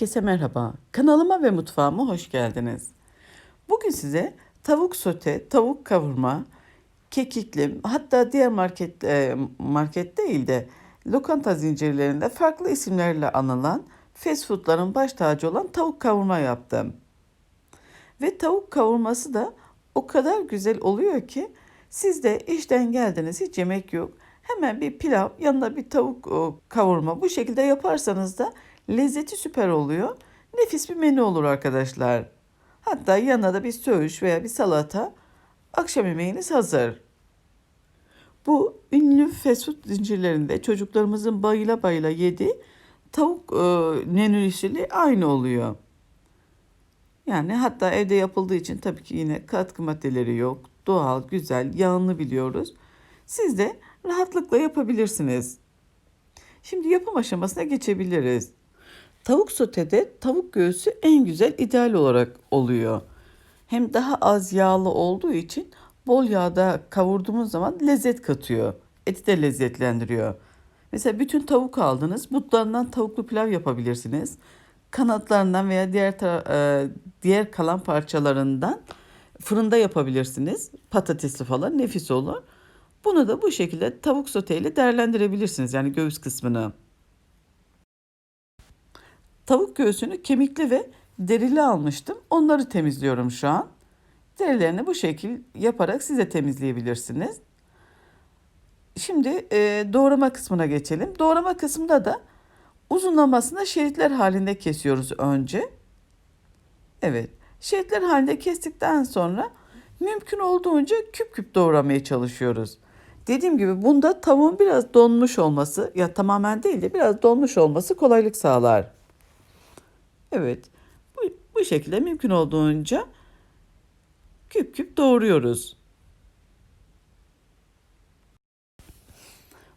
Herkese merhaba. Kanalıma ve mutfağıma hoş geldiniz. Bugün size tavuk sote, tavuk kavurma, kekikli, hatta diğer market e, market değil de lokanta zincirlerinde farklı isimlerle anılan fast foodların baş tacı olan tavuk kavurma yaptım. Ve tavuk kavurması da o kadar güzel oluyor ki siz de işten geldiniz hiç yemek yok. Hemen bir pilav yanında bir tavuk kavurma bu şekilde yaparsanız da lezzeti süper oluyor. Nefis bir menü olur arkadaşlar. Hatta yanına da bir söğüş veya bir salata akşam yemeğiniz hazır. Bu ünlü fast food zincirlerinde çocuklarımızın bayıla bayıla yediği tavuk e, menüsüyle aynı oluyor. Yani hatta evde yapıldığı için tabii ki yine katkı maddeleri yok. Doğal, güzel, yağını biliyoruz. Siz de rahatlıkla yapabilirsiniz. Şimdi yapım aşamasına geçebiliriz. Tavuk sotede tavuk göğsü en güzel ideal olarak oluyor. Hem daha az yağlı olduğu için bol yağda kavurduğumuz zaman lezzet katıyor. Eti de lezzetlendiriyor. Mesela bütün tavuk aldınız. Butlarından tavuklu pilav yapabilirsiniz. Kanatlarından veya diğer e, diğer kalan parçalarından fırında yapabilirsiniz. Patatesli falan nefis olur. Bunu da bu şekilde tavuk soteyle değerlendirebilirsiniz. Yani göğüs kısmını. Tavuk göğsünü kemikli ve derili almıştım. Onları temizliyorum şu an. Derilerini bu şekil yaparak siz de temizleyebilirsiniz. Şimdi e, doğrama kısmına geçelim. Doğrama kısmında da uzunlamasına şeritler halinde kesiyoruz önce. Evet, şeritler halinde kestikten sonra mümkün olduğunca küp küp doğramaya çalışıyoruz. Dediğim gibi bunda tavuğun biraz donmuş olması ya tamamen değil de biraz donmuş olması kolaylık sağlar. Evet. Bu, bu şekilde mümkün olduğunca küp küp doğruyoruz.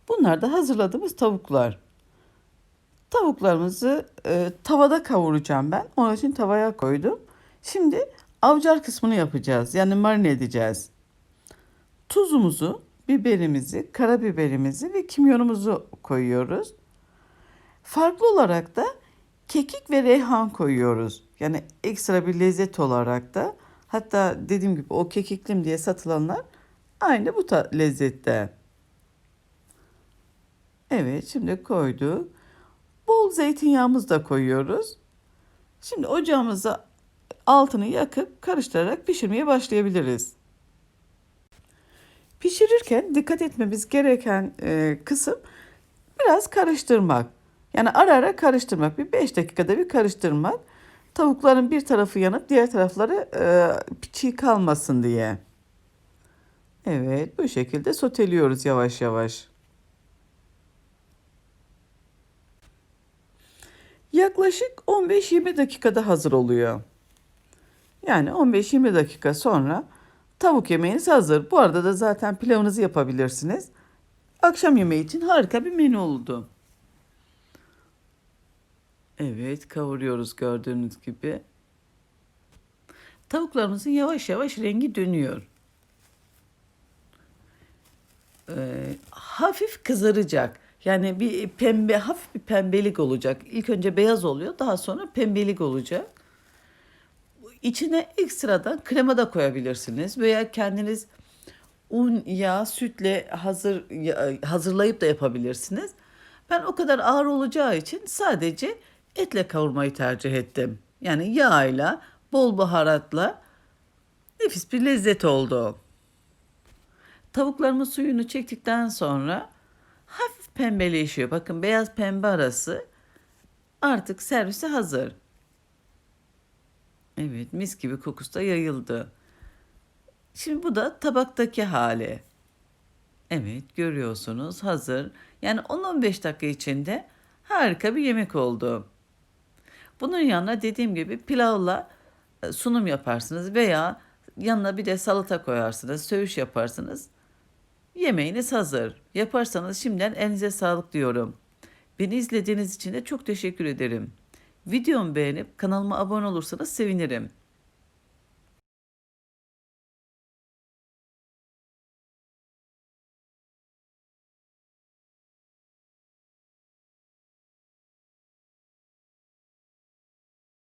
Bunlar da hazırladığımız tavuklar. Tavuklarımızı e, tavada kavuracağım ben. Onun için tavaya koydum. Şimdi avcar kısmını yapacağız. Yani marine edeceğiz. Tuzumuzu, biberimizi, karabiberimizi ve kimyonumuzu koyuyoruz. Farklı olarak da kekik ve reyhan koyuyoruz. Yani ekstra bir lezzet olarak da hatta dediğim gibi o kekiklim diye satılanlar aynı bu lezzette. Evet şimdi koyduk. Bol zeytinyağımızı da koyuyoruz. Şimdi ocağımıza altını yakıp karıştırarak pişirmeye başlayabiliriz. Pişirirken dikkat etmemiz gereken e, kısım biraz karıştırmak. Yani ara ara karıştırmak. Bir 5 dakikada bir karıştırmak. Tavukların bir tarafı yanıp diğer tarafları e, çiğ kalmasın diye. Evet bu şekilde soteliyoruz yavaş yavaş. Yaklaşık 15-20 dakikada hazır oluyor. Yani 15-20 dakika sonra tavuk yemeğiniz hazır. Bu arada da zaten pilavınızı yapabilirsiniz. Akşam yemeği için harika bir menü oldu. Evet, kavuruyoruz gördüğünüz gibi. Tavuklarımızın yavaş yavaş rengi dönüyor. Ee, hafif kızaracak. Yani bir pembe, hafif bir pembelik olacak. İlk önce beyaz oluyor, daha sonra pembelik olacak. İçine ekstradan krema da koyabilirsiniz veya kendiniz un, yağ, sütle hazır hazırlayıp da yapabilirsiniz. Ben o kadar ağır olacağı için sadece etle kavurmayı tercih ettim. Yani yağıyla, bol baharatla nefis bir lezzet oldu. Tavuklarımın suyunu çektikten sonra hafif pembeleşiyor. Bakın beyaz pembe arası artık servise hazır. Evet mis gibi kokusu da yayıldı. Şimdi bu da tabaktaki hali. Evet görüyorsunuz hazır. Yani 10-15 dakika içinde harika bir yemek oldu. Bunun yanına dediğim gibi pilavla e, sunum yaparsınız veya yanına bir de salata koyarsınız, söğüş yaparsınız. Yemeğiniz hazır. Yaparsanız şimdiden elinize sağlık diyorum. Beni izlediğiniz için de çok teşekkür ederim. Videomu beğenip kanalıma abone olursanız sevinirim.